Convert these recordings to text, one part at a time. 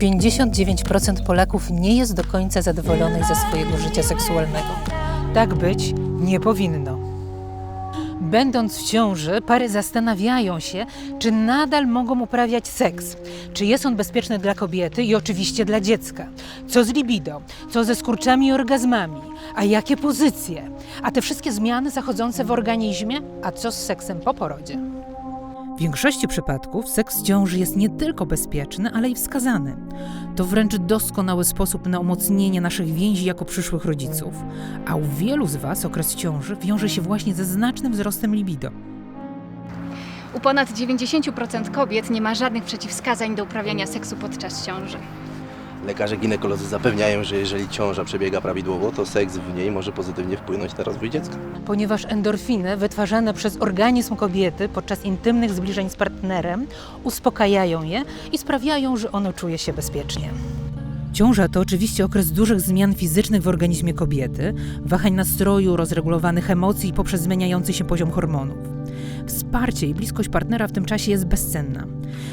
59% Polaków nie jest do końca zadowolonych ze swojego życia seksualnego. Tak być nie powinno. Będąc w ciąży, pary zastanawiają się, czy nadal mogą uprawiać seks, czy jest on bezpieczny dla kobiety i oczywiście dla dziecka. Co z libido, co ze skurczami i orgazmami, a jakie pozycje, a te wszystkie zmiany zachodzące w organizmie, a co z seksem po porodzie. W większości przypadków seks w ciąży jest nie tylko bezpieczny, ale i wskazany. To wręcz doskonały sposób na umocnienie naszych więzi jako przyszłych rodziców. A u wielu z Was okres ciąży wiąże się właśnie ze znacznym wzrostem libido. U ponad 90% kobiet nie ma żadnych przeciwwskazań do uprawiania seksu podczas ciąży. Lekarze ginekolodzy zapewniają, że jeżeli ciąża przebiega prawidłowo, to seks w niej może pozytywnie wpłynąć na rozwój dziecka. Ponieważ endorfiny wytwarzane przez organizm kobiety podczas intymnych zbliżeń z partnerem uspokajają je i sprawiają, że ono czuje się bezpiecznie. Ciąża to oczywiście okres dużych zmian fizycznych w organizmie kobiety, wahań nastroju, rozregulowanych emocji poprzez zmieniający się poziom hormonów. Wsparcie i bliskość partnera w tym czasie jest bezcenna.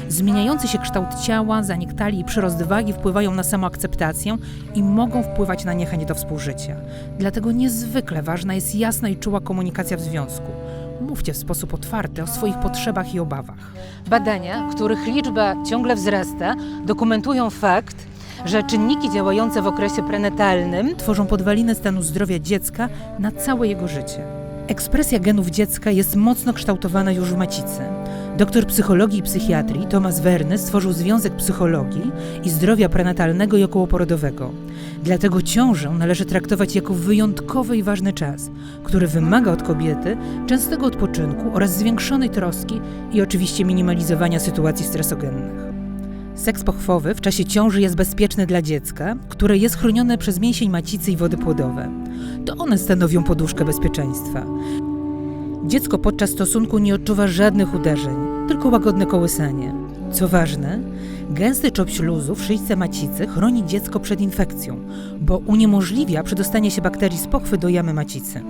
Zmieniający się kształt ciała, zanik talii i przyrost wagi wpływają na samoakceptację i mogą wpływać na niechęć do współżycia. Dlatego niezwykle ważna jest jasna i czuła komunikacja w związku. Mówcie w sposób otwarty o swoich potrzebach i obawach. Badania, których liczba ciągle wzrasta, dokumentują fakt, że czynniki działające w okresie prenatalnym tworzą podwaliny stanu zdrowia dziecka na całe jego życie. Ekspresja genów dziecka jest mocno kształtowana już w macicy. Doktor psychologii i psychiatrii Thomas Werny stworzył Związek Psychologii i Zdrowia Prenatalnego i Okołoporodowego. Dlatego ciążę należy traktować jako wyjątkowy i ważny czas, który wymaga od kobiety częstego odpoczynku oraz zwiększonej troski i oczywiście minimalizowania sytuacji stresogennych. Seks pochwowy w czasie ciąży jest bezpieczny dla dziecka, które jest chronione przez mięsień macicy i wody płodowe. To one stanowią poduszkę bezpieczeństwa. Dziecko podczas stosunku nie odczuwa żadnych uderzeń, tylko łagodne kołysanie. Co ważne, gęsty czop śluzu w szyjce macicy chroni dziecko przed infekcją, bo uniemożliwia przedostanie się bakterii z pochwy do jamy macicy.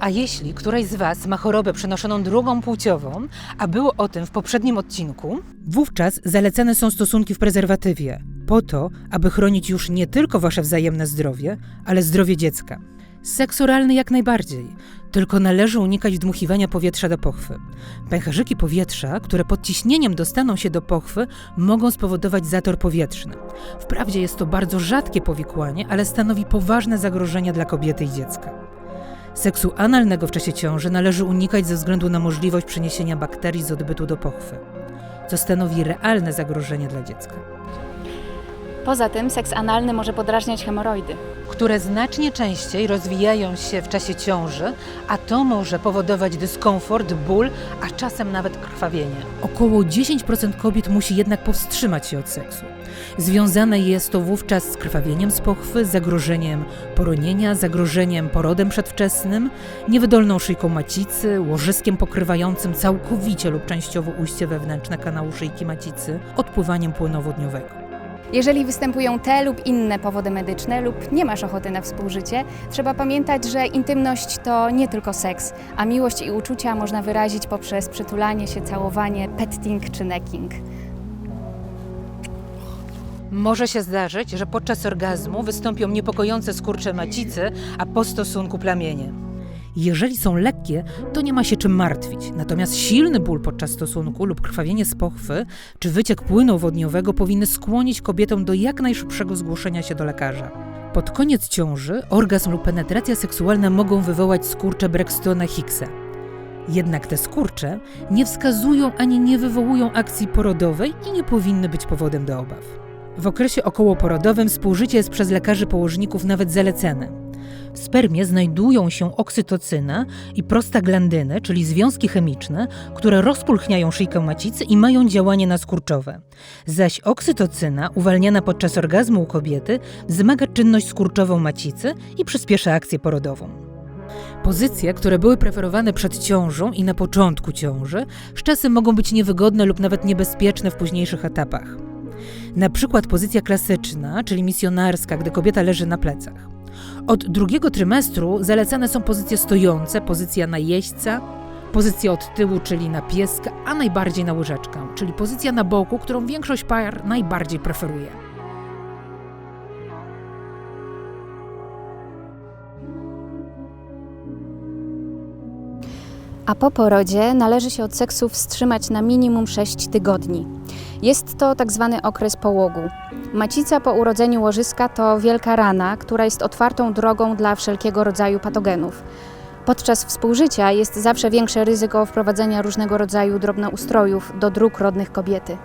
A jeśli któraś z Was ma chorobę przenoszoną drugą płciową, a było o tym w poprzednim odcinku, wówczas zalecane są stosunki w prezerwatywie, po to, aby chronić już nie tylko Wasze wzajemne zdrowie, ale zdrowie dziecka. Seks oralny jak najbardziej, tylko należy unikać wdmuchiwania powietrza do pochwy. Pęcherzyki powietrza, które pod ciśnieniem dostaną się do pochwy, mogą spowodować zator powietrzny. Wprawdzie jest to bardzo rzadkie powikłanie, ale stanowi poważne zagrożenie dla kobiety i dziecka. Seksu analnego w czasie ciąży należy unikać ze względu na możliwość przeniesienia bakterii z odbytu do pochwy, co stanowi realne zagrożenie dla dziecka. Poza tym seks analny może podrażniać hemoroidy. które znacznie częściej rozwijają się w czasie ciąży, a to może powodować dyskomfort, ból, a czasem nawet krwawienie. Około 10% kobiet musi jednak powstrzymać się od seksu. Związane jest to wówczas z krwawieniem z pochwy, zagrożeniem poronienia, zagrożeniem porodem przedwczesnym, niewydolną szyjką macicy, łożyskiem pokrywającym całkowicie lub częściowo ujście wewnętrzne kanału szyjki macicy, odpływaniem płynu wodniowego. Jeżeli występują te lub inne powody medyczne lub nie masz ochoty na współżycie, trzeba pamiętać, że intymność to nie tylko seks, a miłość i uczucia można wyrazić poprzez przytulanie się, całowanie, petting czy necking. Może się zdarzyć, że podczas orgazmu wystąpią niepokojące skurcze macicy, a po stosunku plamienie. Jeżeli są lekkie, to nie ma się czym martwić. Natomiast silny ból podczas stosunku lub krwawienie z pochwy czy wyciek płynu wodniowego powinny skłonić kobietę do jak najszybszego zgłoszenia się do lekarza. Pod koniec ciąży orgazm lub penetracja seksualna mogą wywołać skurcze Braxtona Hicksa. Jednak te skurcze nie wskazują ani nie wywołują akcji porodowej i nie powinny być powodem do obaw. W okresie okołoporodowym współżycie jest przez lekarzy położników nawet zalecane. W spermie znajdują się oksytocyna i prostaglandyny, czyli związki chemiczne, które rozpulchniają szyjkę macicy i mają działanie naskurczowe. Zaś oksytocyna, uwalniana podczas orgazmu u kobiety, wzmaga czynność skurczową macicy i przyspiesza akcję porodową. Pozycje, które były preferowane przed ciążą i na początku ciąży, z czasem mogą być niewygodne lub nawet niebezpieczne w późniejszych etapach. Na przykład pozycja klasyczna, czyli misjonarska, gdy kobieta leży na plecach. Od drugiego trymestru zalecane są pozycje stojące, pozycja na jeźdźca, pozycja od tyłu, czyli na pieska, a najbardziej na łyżeczkę, czyli pozycja na boku, którą większość par najbardziej preferuje. A po porodzie należy się od seksu wstrzymać na minimum 6 tygodni. Jest to tak zwany okres połogu. Macica po urodzeniu łożyska to wielka rana, która jest otwartą drogą dla wszelkiego rodzaju patogenów. Podczas współżycia jest zawsze większe ryzyko wprowadzenia różnego rodzaju drobnoustrojów do dróg rodnych kobiety.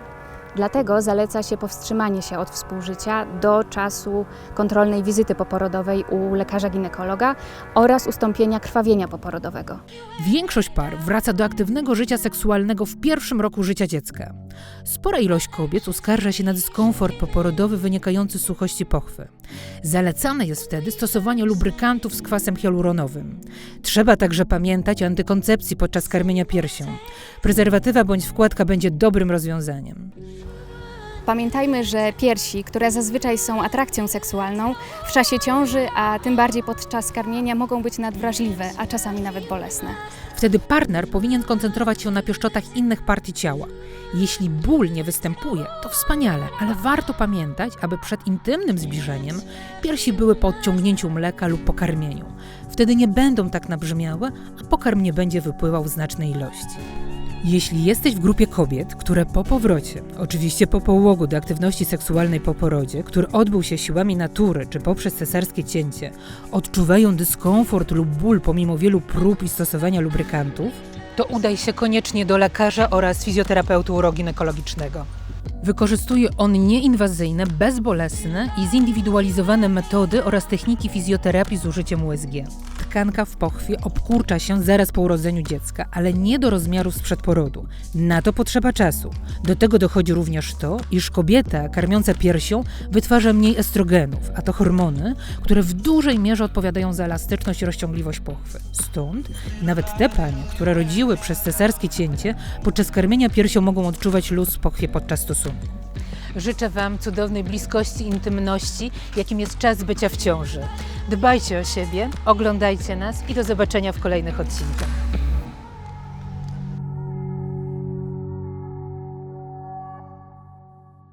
Dlatego zaleca się powstrzymanie się od współżycia do czasu kontrolnej wizyty poporodowej u lekarza ginekologa oraz ustąpienia krwawienia poporodowego. Większość par wraca do aktywnego życia seksualnego w pierwszym roku życia dziecka. Spora ilość kobiet uskarża się na dyskomfort poporodowy wynikający z suchości pochwy. Zalecane jest wtedy stosowanie lubrykantów z kwasem hialuronowym. Trzeba także pamiętać o antykoncepcji podczas karmienia piersią. Prezerwatywa bądź wkładka będzie dobrym rozwiązaniem. Pamiętajmy, że piersi, które zazwyczaj są atrakcją seksualną, w czasie ciąży, a tym bardziej podczas karmienia mogą być nadwrażliwe, a czasami nawet bolesne. Wtedy partner powinien koncentrować się na pieszczotach innych partii ciała. Jeśli ból nie występuje, to wspaniale, ale warto pamiętać, aby przed intymnym zbliżeniem piersi były po odciągnięciu mleka lub po karmieniu. Wtedy nie będą tak nabrzmiałe, a pokarm nie będzie wypływał w znacznej ilości. Jeśli jesteś w grupie kobiet, które po powrocie, oczywiście po połogu do aktywności seksualnej po porodzie, który odbył się siłami natury czy poprzez cesarskie cięcie, odczuwają dyskomfort lub ból pomimo wielu prób i stosowania lubrykantów, to udaj się koniecznie do lekarza oraz fizjoterapeuty uroginekologicznego. Wykorzystuje on nieinwazyjne, bezbolesne i zindywidualizowane metody oraz techniki fizjoterapii z użyciem USG. Tkanka w pochwie obkurcza się zaraz po urodzeniu dziecka, ale nie do rozmiarów sprzed porodu. Na to potrzeba czasu. Do tego dochodzi również to, iż kobieta karmiąca piersią wytwarza mniej estrogenów, a to hormony, które w dużej mierze odpowiadają za elastyczność i rozciągliwość pochwy. Stąd nawet te panie, które rodziły przez cesarskie cięcie, podczas karmienia piersią mogą odczuwać luz w pochwie podczas stosunku. Życzę Wam cudownej bliskości, intymności, jakim jest czas bycia w ciąży. Dbajcie o siebie, oglądajcie nas i do zobaczenia w kolejnych odcinkach.